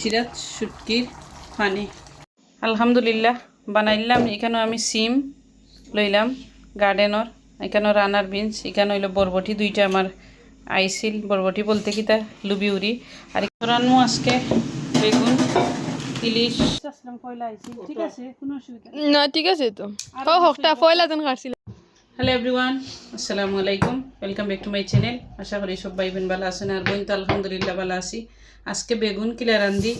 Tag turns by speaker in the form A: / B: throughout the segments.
A: সিরাজ শুটকির পানি। আলহামদুলিল্লাহ বানাইলাম। এখানেও আমি সিম লইলাম গার্ডেনর এখানেও রানার বিনস এখানে হইল বরবটি দুইটা আমার আইসিল বরবটি বলতে কি তা? লুবি উড়ি আর রান্নু আজকে বেগুন ইলিশ। ঠিক আছে কোনো অসুবিধা
B: না ঠিক আছে তো। ও হকটা পয়লা দিন কাটছিল
A: হ্যালো এভরিওয়ান আসসালামু আলাইকুম welcome back to my channel আশা করি সব ভাই বোন ভালো আছেন আর বোন তো আলহামদুলিল্লাহ ভালো আছি। আজকে বেগুন কিলা রান্ধি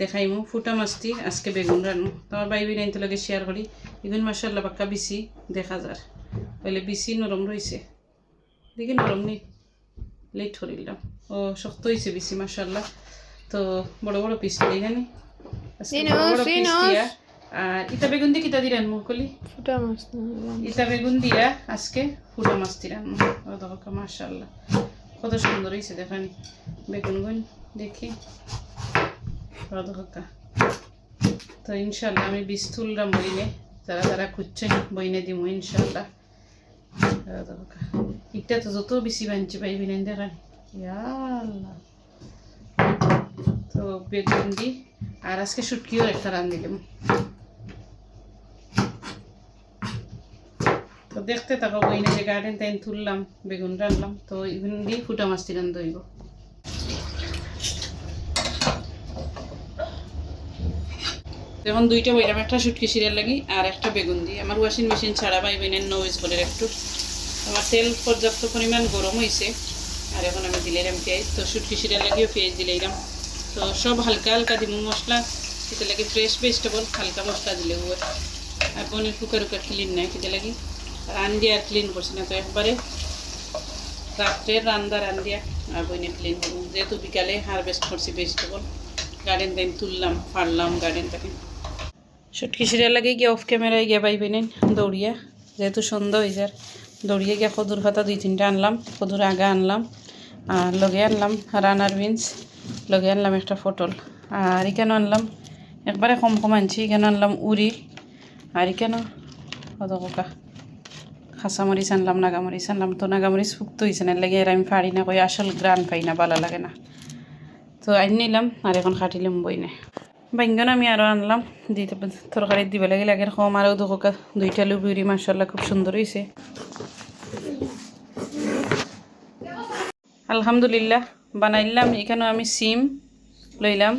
A: দেখাইমু। ফুটা মাছটি আজকে বেগুন রান্নু তোমার ভাই বোন লগে শেয়ার করি। বেগুন মাসাল্লাহ পাক্কা বেশি দেখা যার। বলে বেশি নরম রয়েছে দেখি নরম নেই। লেট করিলাম ও শক্ত হয়েছে বেশি মাসাল্লাহ তো বড় বড় পিস দিই জানি? বড় বড় পিস দিয়া আর ইটা বেগুন দিয়ে কিতা দিলেন মুখলি
B: ফুটা মাছ
A: ইটা বেগুন দিয়া আজকে ফুটো মাছ দিলাম। দেখো মাশাল্লাহ কত সুন্দর হয়েছে দেখানি। বেগুন গুন দেখি। দেখো তো ইনশাল্লাহ আমি বীজ তুললাম বইনে যারা যারা খুঁজছেন বইনে দিব ইনশাল্লাহ দেখো ইটা তো যত বেশি বানছি পাইবি না দেখানি। আল্লাহ। তো বেগুন দি আর আজকে শুটকিও একটা রান দিলাম। দেখতে থাকো বইনে যে গার্ডেন টাইম তুললাম, বেগুন রানলাম তো এগুলো দিয়ে ফুটা মাছটি রান দইব এখন দুইটা বইলাম একটা শুটকি সিরিয়াল লাগি আর একটা বেগুন দিই আমার ওয়াশিং মেশিন ছাড়া পাই বেনের নয়েজ বলে একটু। আমার তেল পর্যাপ্ত পরিমাণ গরম হয়েছে আর এখন আমি দিলাম পেঁয়াজ তো শুটকি সিরিয়াল লাগিও পেঁয়াজ দিলাম তো সব হালকা হালকা দিব মশলা সেটা লাগে ফ্রেশ ভেজিটেবল হালকা মশলা দিলে আর পনির কুকার উকার ক্লিন নাই সেটা লাগি। রান্দি আর ক্লিন করছি না তো একবারে রাত্রে রান্দা রান্দিয়া আর বইনে ক্লিন করব। যেহেতু বিকালে হারভেস্ট করছি ভেজিটেবল গার্ডেন টাইম তুললাম, ফাড়লাম গার্ডেনটাকে শুটকি সিরিয়াল লাগে গিয়ে অফ ক্যামেরায় গিয়ে পাইবে নেন দৌড়িয়া, যেহেতু সন্ধ্যা হয়ে যার, দৌড়িয়ে গিয়ে কদুর পাতা দুই তিনটা আনলাম, কদুর আগা আনলাম, আর লগে আনলাম রানার বিনস লগে আনলাম একটা পটল, আর এখানে আনলাম, একবারে কম কম আনছি এখানে আনলাম উড়ি, আর এখানে কত কোকা। খাঁচামরিচ আনলাম, নাগামরিচ আনলাম, তো নাগামরিচ ফুক্ত হয়েছে না, লাগে এর আমি পারি না কই, আসল গ্রান পাই না ভালো লাগে না। তো আনি নিলাম, আর এখন কাটিলাম বই না। বাইঙ্গন আমি আরও আনলাম দিতে তরকারি দিব লাগে লাগে কম আরও দুকা দুইটা লুবুরি মাসাল্লাহ খুব সুন্দর হয়েছে আলহামদুলিল্লাহ, বানাইলাম, এখানেও আমি সিম লইলাম,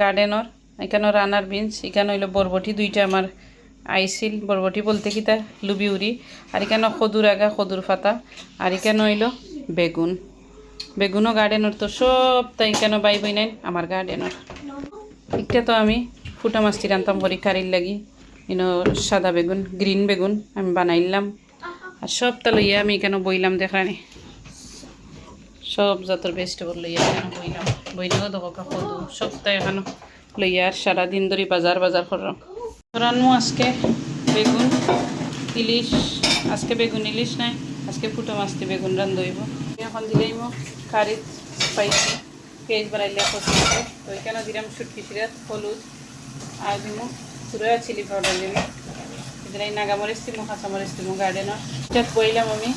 A: গার্ডেনর, এখানেও রানার বিনস, এখানে হইল বরবটি, দুইটা আমার আইসিল বরবটি বলতে কি তা লুবি উড়ি আর কেন খদুর আগা, খদুর ফাতা? আর এখানে হইল? বেগুন। বেগুনও গার্ডেনর তো সব তাই কেন বাই বই নাই? আমার গার্ডেনর একটা তো আমি ফুটা মাছটি রান্তাম করি কারির লাগি। ইনো সাদা বেগুন গ্রিন বেগুন আমি বানাইলাম। আর সবটা লইয়া আমি কেন বইলাম দেখানি সব যত ভেজিটেবল লইয়া কেন বইলাম? বইলেও দেখো কদু সবটা এখানে লইয়া আর সারাদিন ধরে বাজার বাজার করলাম রান্নু আজকে বেগুন, ইলিশ, আজকে বেগুন ইলিশ নাই, আজকে ফুটো মাছটি বেগুন রান দইব এখন দিলেইম কারি, স্পাইসি, পেঁয়াজ বানাইলে কষিয়েছে তো এখানে দিলাম সুটকি সিরাত হলুদ, আর দিব পুরো চিলি পাউডার দিব এখানে নাগামরিচ দিব কাঁচামরিচ দিব গার্ডেনের এটা বইলাম আমি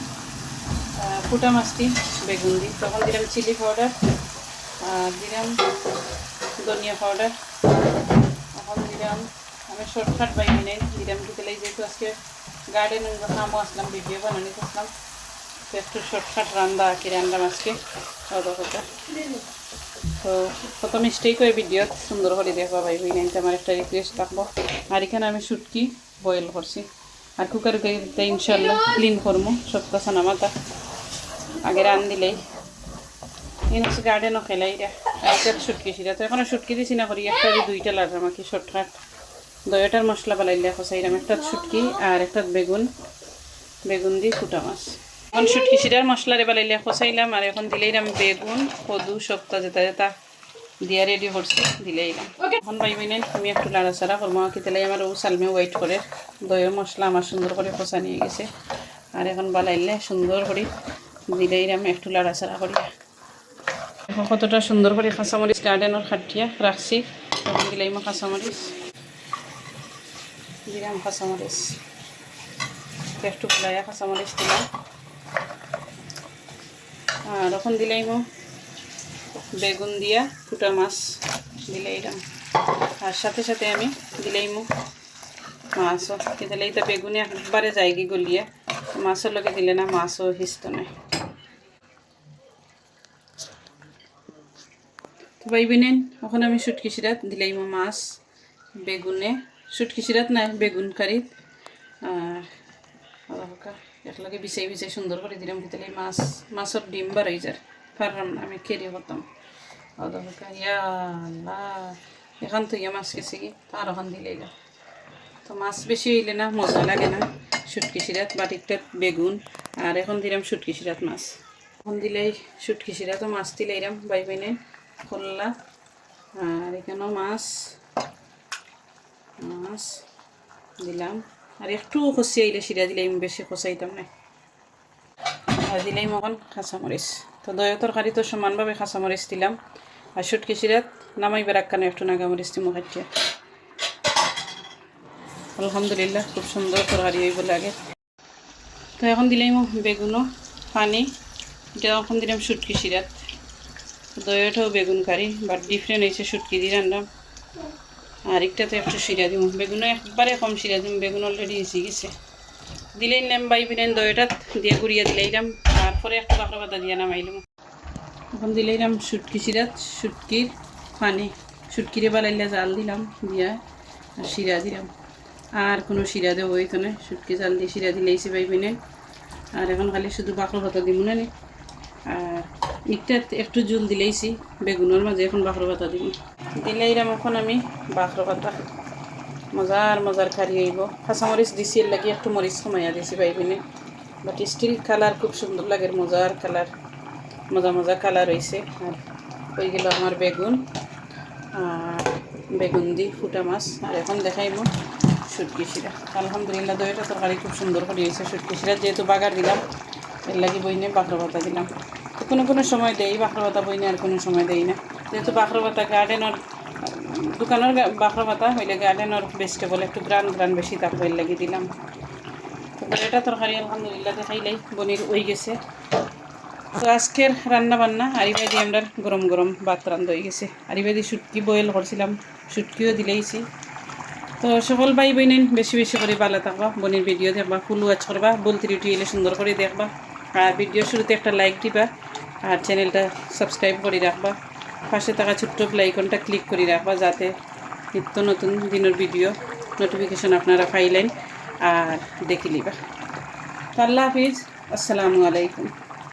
A: ফুটা মাছটি, বেগুন দিই তখন দিলাম চিলি পাউডার আর দিলাম ধনিয়া পাউডার এখন দিলাম আমি শর্টকাট বাইনি নেই দিলাম দিতে যেহেতু আজকে গার্ডেন কামও আসলাম ভিডিও বানানি করলাম তো একটু শর্টকাট রান্দা কি রান্নাম আজকে। তো। কত মিস্টেক করে ভিডিও সুন্দর করে দেখবা ভাই ভাই নাইতে আমার একটা রিকোয়েস্ট থাকব। আর এখানে আমি শুটকি বয়েল করছি। আর কুকার কুকারিতে ইনশাল্লাহ ক্লিন করব সব কথা নামাতা আগে রান দিলেই। এই হচ্ছে গার্ডেনও খেলাই একটা শুটকি সিরা তো এখন শুটকি দিছি না করি, একটা দুইটা লাগবে আমাকে শর্টকাট দয়াটার মশলা বানাইলে খসাইলাম একটা শুটকি আর একটা বেগুন। বেগুন দিয়ে ফুটা মাছ। এখন শুটকি সিরার মশলারে বানাইলে খসাইলাম আর এখন দিলেই আমি বেগুন কদু সপ্তা যেটা যেটা দিয়া রেডি করছি দিলেইলাম এখন পাইবি নাই আমি একটু লাড়াচাড়া করব। কি তেলাই আমার ও সালমে ওয়েট করে। দইয়ের মশলা আমার সুন্দর করে খসা নিয়ে গেছে। আর এখন বানাইলে সুন্দর করে দিলেই আমি একটু লাড়াচাড়া করি। এখন কতটা সুন্দর করে কাঁচামরিচ গার্ডেনের খাটিয়া রাখছি তখন দিলাই মই কাঁচামরিচ দিলাম কাঁচামরিচ। একটু ফুলাইয়া কাঁচামরিচ দিলাম। আর এখন দিলাই মই বেগুন দিয়া ফুটা মাছ দিলে এরম আর সাথে সাথে আমি দিলেই মু মাছও। দিলে? এটা বেগুনি একবারে যায়গি গলিয়ে। মাছের লগে দিলে না, মাছও হিস্ত নাই। তো বাইবিনেন ওখানে আমি শুটকি সিরাত দিলেই মো মাছ, বেগুনে। শুটকি সিরাত নাই, বেগুন কারিত আর হালকা একলগে বিছাই বিছাই সুন্দর করে দিলাম দিলে মাছ মাছের ডিম বার হয়ে যায় পারলাম আমি কেড়ে হতাম হালকা ইয়া এখান তো ইয়া মাছ গেছে কি? তার ওখান দিলেই না তো মাছ বেশি হইলে না, মজা লাগে না। শুটকি সিরাত বাটিকটা বেগুন, আর এখন দিলাম শুটকি সিরাত মাছ। এখন দিলেই শুটকি সিরাত মাছ দিলে এরম বাই বাইনে করলা আর এখানেও মাছ। মাছ দিলাম। আর একটু খসি আইলে সিরা দিলে আমি বেশি খসাইতাম না। আর দিলেই মকন কাঁচামরিচ। তো দয়া তরকারি তো সমানভাবে কাঁচামরিচ দিলাম। আর শুটকি সিরাত নামাইবার একখানে একটু নাগামরিচ দিমো খাইতে। আলহামদুলিল্লাহ, খুব সুন্দর তরকারি হইব লাগে। তো এখন দিলাম বেগুনও, পানি। এটা এখন দিলাম শুটকি সিরাত দইটাও বেগুন কারি বাট ডিফারেন্ট হয়েছে শুটকি দিয়ে রান্না। আর একটাতে একটু সিরা দিব বেগুনও একবারে কম সিরা দিব বেগুন অলরেডি এসে গেছে। দিলেই নাম বাই বিলেন দইটা দিয়ে গুড়িয়ে দিলাইলাম তারপরে একটু বাঁকড়া পাতা দিয়ে নামাইলাম এখন দিলাইলাম শুটকি সিরাত শুটকির পানি। শুটকিরে বালাইলে জাল দিলাম দিয়া আর সিরা দিলাম। আর কোনো শিরা দেবো এখানে শুটকি জাল দিয়ে শিরা দিলেইছে পাইবেন আর এখন খালি শুধু বাঁকড়ো পাতা দিব না নি। আর ইটাত একটু জুল দিলেইছি, বেগুনের মাঝে এখন বাঁকড়ো পাতা দিব দিলেইরাম এখন আমি বাঁকড়ো পাতা মজার মজার খারি হইব কাঁচামরিচ দিছি এর লাগি একটু মরিচ কমাইয়া দিছি পাইবেন বাট স্টিল কালার খুব সুন্দর লাগে মজার কালার মজা মজা কালার হয়েছে আর হয়ে গেল আমার বেগুন। আর বেগুন দি ফুটা মাছ। আর এখন দেখাইব শুটকি শিরা আলহামদুলিল্লাহ দইটা তরকারি খুব সুন্দর করে হয়েছে শুটকি শিরা যেহেতু বাগার দিলাম এর লাগি বইনে বাঁকড়া পাতা দিলাম। কোনো কোনো সময় দেই বাঁকড়া পাতা বইনে আর কোনো সময় দেই না। যেহেতু বাঁকড়া পাতা গার্ডেনের দোকানের বাঁকড়া পাতা হইলে গার্ডেনের ভেজিটেবল একটু গ্রান গ্রান বেশি তারপর এর লাগি দিলাম। তো দইটা তরকারি আলহামদুলিল্লাহ দেখাইলাই বনির হয়ে গেছে। তো আজকের রান্না বান্না আরিবাই দিয়ে আমরা গরম গরম ভাত রান্ধ হয়ে গেছে। আরিবাই দিয়ে শুটকি বয়েল করছিলাম, শুটকিও দিলেইছি। তো সকল ভাই বোনেন, বেশি বেশি করে ভালো থাকবা, বনির ভিডিও দেখবা, ফুল ওয়াচ করবা, বলতে রিটি এলে সুন্দর করে দেখবা। আর ভিডিও শুরুতে একটা লাইক দিবা, আর চ্যানেলটা সাবস্ক্রাইব করে রাখবা। পাশে থাকা ছোট্ট প্লাইকনটা ক্লিক করে রাখবা যাতে নিত্য নতুন দিনের ভিডিও নোটিফিকেশন আপনারা পাইলেন আর দেখে লিবা আল্লাহ হাফিজ, আসসালামু আলাইকুম।